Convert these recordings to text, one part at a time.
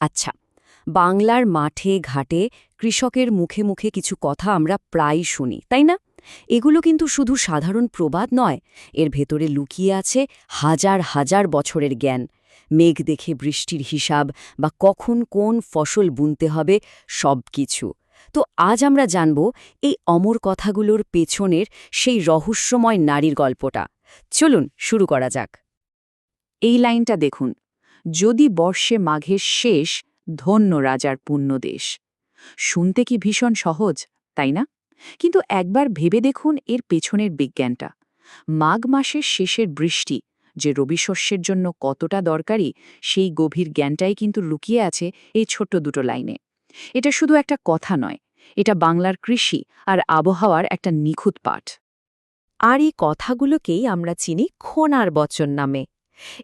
আচ্ছা বাংলার মাঠে, ঘাটে কৃষকের মুখে মুখে কিছু কথা আমরা প্রায় শুনি, তাই না? এগুলো কিন্তু শুধু সাধারণ প্রবাদ নয়, এর ভেতরে লুকিয়ে আছে হাজার হাজার বছরের জ্ঞান। মেঘ দেখে বৃষ্টির হিসাব বা কখন কোন ফসল বুনতে হবে, সব কিছু। তো আজ আমরা জানব এই অমর কথাগুলোর পেছনের সেই রহস্যময় নারীর গল্পটা। চলুন, শুরু করা যাক। এই লাইনটা দেখুন। যদি বর্ষে মাঘের শেষ, ধন্য রাজার পুণ্যদেশ। শুনতে কি ভীষণ সহজ, তাই না? কিন্তু একবার ভেবে দেখুন এর পেছনের বিজ্ঞানটা। মাঘ মাসের শেষের বৃষ্টি যে রবি শস্যের জন্য কতটা দরকারি, সেই গভীর জ্ঞানটাই কিন্তু লুকিয়ে আছে এই ছোট্ট দুটো লাইনে। এটা শুধু একটা কথা নয়, এটা বাংলার কৃষি আর আবহাওয়ার একটা নিখুঁত পাঠ। আর এই কথাগুলোকেই আমরা চিনি খোনার বচন নামে।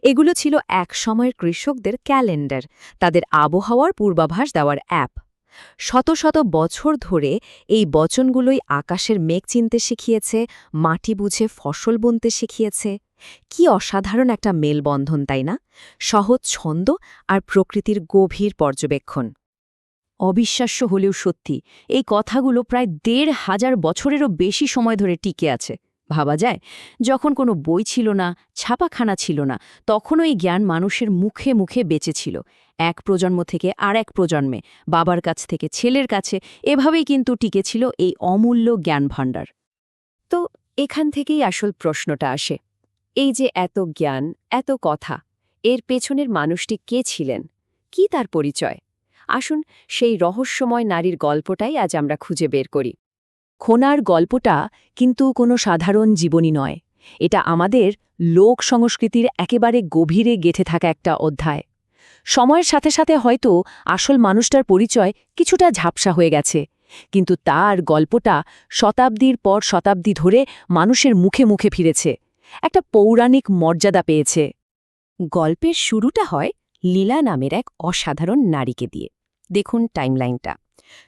এগুলো ছিল এক সময়ের কৃষকদের ক্যালেন্ডার, তাদের আবহাওয়ার পূর্বাভাস দেওয়ার অ্যাপ। শত শত বছর ধরে এই বচনগুলোই আকাশের মেঘ চিনতে শিখিয়েছে, মাটি বুঝে ফসল বুনতে শিখিয়েছে। কি অসাধারণ একটা মেলবন্ধন, তাই না? সহজ ছন্দ আর প্রকৃতির গভীর পর্যবেক্ষণ। অবিশ্বাস্য হলেও সত্যি, এই কথাগুলো প্রায় দেড় হাজার বছরেরও বেশি সময় ধরে টিকে আছে। ভাবা যায়। যখন কোনো বই ছিল না, ছাপাখানা ছিল না, তখনও এই জ্ঞান মানুষের মুখে মুখে বেঁচেছিল এক প্রজন্ম থেকে আর এক প্রজন্মে, বাবার কাছ থেকে ছেলের কাছে, এভাবেই কিন্তু টিকেছিল এই অমূল্য জ্ঞান ভাণ্ডার। তো এখান থেকেই আসল প্রশ্নটা আসে। এই যে এত জ্ঞান, এত কথা, এর পেছনের মানুষটি কে ছিলেন? কি তার পরিচয়? আসুন সেই রহস্যময় নারীর গল্পটাই আজ আমরা খুঁজে বের করি। খোনার গল্পটা কিন্তু কোনো সাধারণ জীবনী নয়। এটা আমাদের লোক সংস্কৃতির একেবারে গভীরে গেঁথে থাকা একটা অধ্যায়। সময়ের সাথে সাথে হয়তো আসল মানুষটার পরিচয় কিছুটা ঝাপসা হয়ে গেছে, কিন্তু তার গল্পটা শতাব্দীর পর শতাব্দী ধরে মানুষের মুখে মুখে ফিরেছে, একটা পৌরাণিক মর্যাদা পেয়েছে। গল্পের শুরুটা হয় লীলা নামের এক অসাধারণ নারীকে দিয়ে। দেখুন টাইমলাইনটা।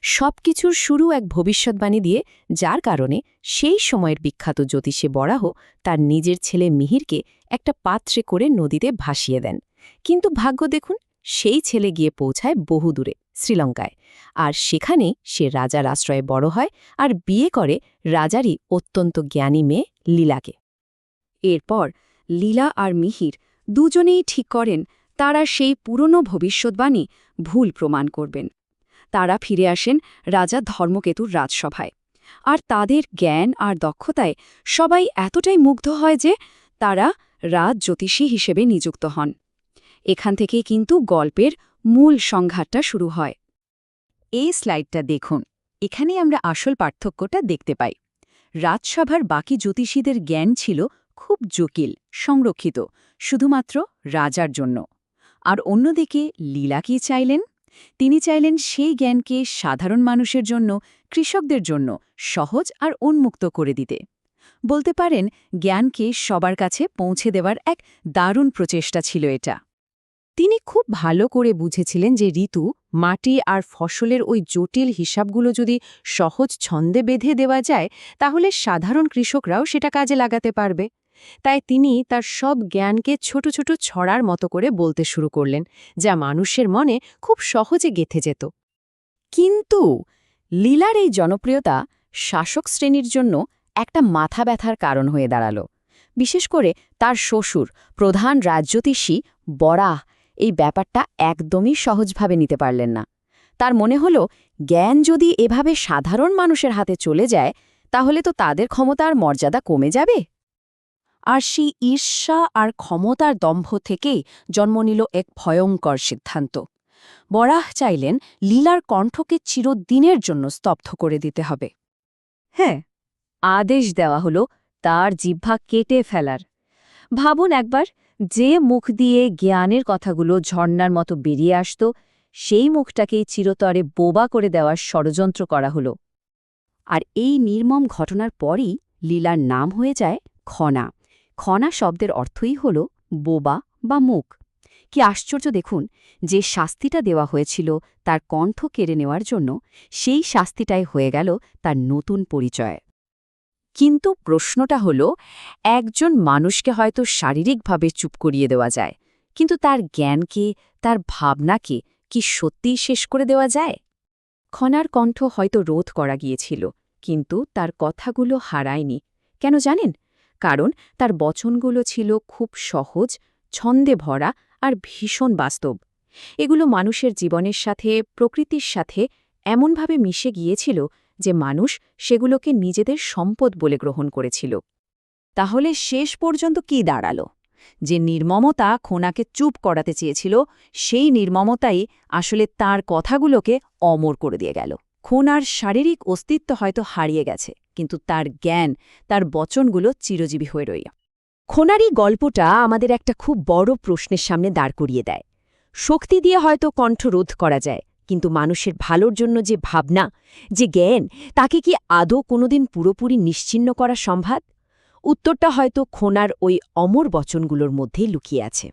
সব কিছুর শুরু এক ভবিষ্যৎবাণী দিয়ে, যার কারণে সেই সময়ের বিখ্যাত জ্যোতিষে বরাহ তার নিজের ছেলে মিহিরকে একটা পাত্রে করে নদীতে ভাসিয়ে দেন। কিন্তু ভাগ্য দেখুন, সেই ছেলে গিয়ে পৌঁছায় বহুদূরে শ্রীলঙ্কায়। আর সেখানে সে রাজার আশ্রয়ে বড় হয় আর বিয়ে করে রাজারই অত্যন্ত জ্ঞানী মেয়ে লীলাকে। এরপর লীলা আর মিহির দুজনেই ঠিক করেন, তারা সেই পুরনো ভবিষ্যৎবাণী ভুল প্রমাণ করবেন। তারা ফিরে আসেন রাজা ধর্মকেতুর রাজসভায়। আর তাদের জ্ঞান আর দক্ষতায় সবাই এতটাই মুগ্ধ হয় যে তারা রাজ জ্যোতিষী হিসেবে নিযুক্ত হন। এখান থেকেই কিন্তু গল্পের মূল সংঘাতটা শুরু হয়। এই স্লাইডটা দেখুন। এখানে আমরা আসল পার্থক্যটা দেখতে পাই। রাজসভার বাকি জ্যোতিষীদের জ্ঞান ছিল খুব জটিল, সংরক্ষিত, শুধুমাত্র রাজার জন্য। আর অন্যদিকে লীলা কি চাইলেন? তিনি চাইলেন সেই জ্ঞানকে সাধারণ মানুষের জন্য, কৃষকদের জন্য সহজ আর উন্মুক্ত করে দিতে। বলতে পারেন, জ্ঞানকে সবার কাছে পৌঁছে দেওয়ার এক দারুণ প্রচেষ্টা ছিল এটা। তিনি খুব ভালো করে বুঝেছিলেন যে ঋতু, মাটি আর ফসলের ওই জটিল হিসাবগুলো যদি সহজ ছন্দে বেঁধে দেওয়া যায়, তাহলে সাধারণ কৃষকরাও সেটা কাজে লাগাতে পারবে। তাই তিনি তার সব জ্ঞানকে ছোট ছোট ছড়ার মতো করে বলতে শুরু করলেন, যা মানুষের মনে খুব সহজে গেথে যেত। কিন্তু লীলার এই জনপ্রিয়তা শাসক শ্রেণির জন্য একটা মাথা ব্যথার কারণ হয়ে দাঁড়াল। বিশেষ করে তার শ্বশুর, প্রধান রাজ্যতীষী বরাহ এই ব্যাপারটা একদমই সহজভাবে নিতে পারলেন না। তার মনে হল, জ্ঞান যদি এভাবে সাধারণ মানুষের হাতে চলে যায়, তাহলে তো তাদের ক্ষমতার মর্যাদা কমে যাবে। আর সেই ঈর্ষা আর ক্ষমতার দম্ভ থেকেই জন্ম নিল এক ভয়ঙ্কর সিদ্ধান্ত। বরাহ চাইলেন লীলার কণ্ঠকে চিরদিনের জন্য স্তব্ধ করে দিতে হবে। হ্যাঁ আদেশ দেওয়া হলো তার জিহ্বা কেটে ফেলার। ভাবুন একবার, যে মুখ দিয়ে জ্ঞানের কথাগুলো ঝর্ণার মতো বেরিয়ে আসত, সেই মুখটাকেই চিরতরে বোবা করে দেওয়ার ষড়যন্ত্র করা হলো। আর এই নির্মম ঘটনার পরই লীলার নাম হয়ে যায় খনা। খনা শব্দের অর্থই হল বোবা বা মুখ। কি আশ্চর্য দেখুন যে শাস্তিটা দেওয়া হয়েছিল তার কণ্ঠ কেড়ে নেওয়ার জন্য সেই শাস্তিটাই হয়ে গেল তার নতুন পরিচয়। কিন্তু প্রশ্নটা হল, একজন মানুষকে হয়তো শারীরিকভাবে চুপ করিয়ে দেওয়া যায়, কিন্তু তার জ্ঞানকে, তার ভাবনাকে কি সত্যিই শেষ করে দেওয়া যায়? খনার কণ্ঠ হয়তো রোধ করা গিয়েছিল, কিন্তু তার কথাগুলো হারায়নি। কেন জানেন? কারণ তার বচনগুলো ছিল খুব সহজ, ছন্দে ভরা আর ভীষণ বাস্তব। এগুলো মানুষের জীবনের সাথে, প্রকৃতির সাথে এমনভাবে মিশে গিয়েছিল যে মানুষ সেগুলোকে নিজেদের সম্পদ বলে গ্রহণ করেছিল। তাহলে শেষ পর্যন্ত কি দাঁড়াল? যে নির্মমতা খোনাকে চুপ করাতে চেয়েছিল, সেই নির্মমতাই আসলে তার কথাগুলোকে অমর করে দিয়ে গেল। খোনার শারীরিক অস্তিত্ব হয়তো হারিয়ে গেছে। কিন্তু তার জ্ঞান, তার বচনগুলো চিরজীবী হয়ে রইল। খোনারি গল্পটা আমাদের একটা খুব বড় প্রশ্নের সামনে দাঁড় করিয়ে দেয়। শক্তি দিয়ে হয়তো কণ্ঠ রোধ করা যায়, কিন্তু মানুষের ভালোর জন্য যে ভাবনা, যে জ্ঞান, তাকে কি আদৌ কোনোদিন পুরোপুরি নিশ্চিন্ন করা সম্ভব? উত্তরটা হয়তো খোনার ওই অমর বচনগুলোর মধ্যেই লুকিয়ে আছে।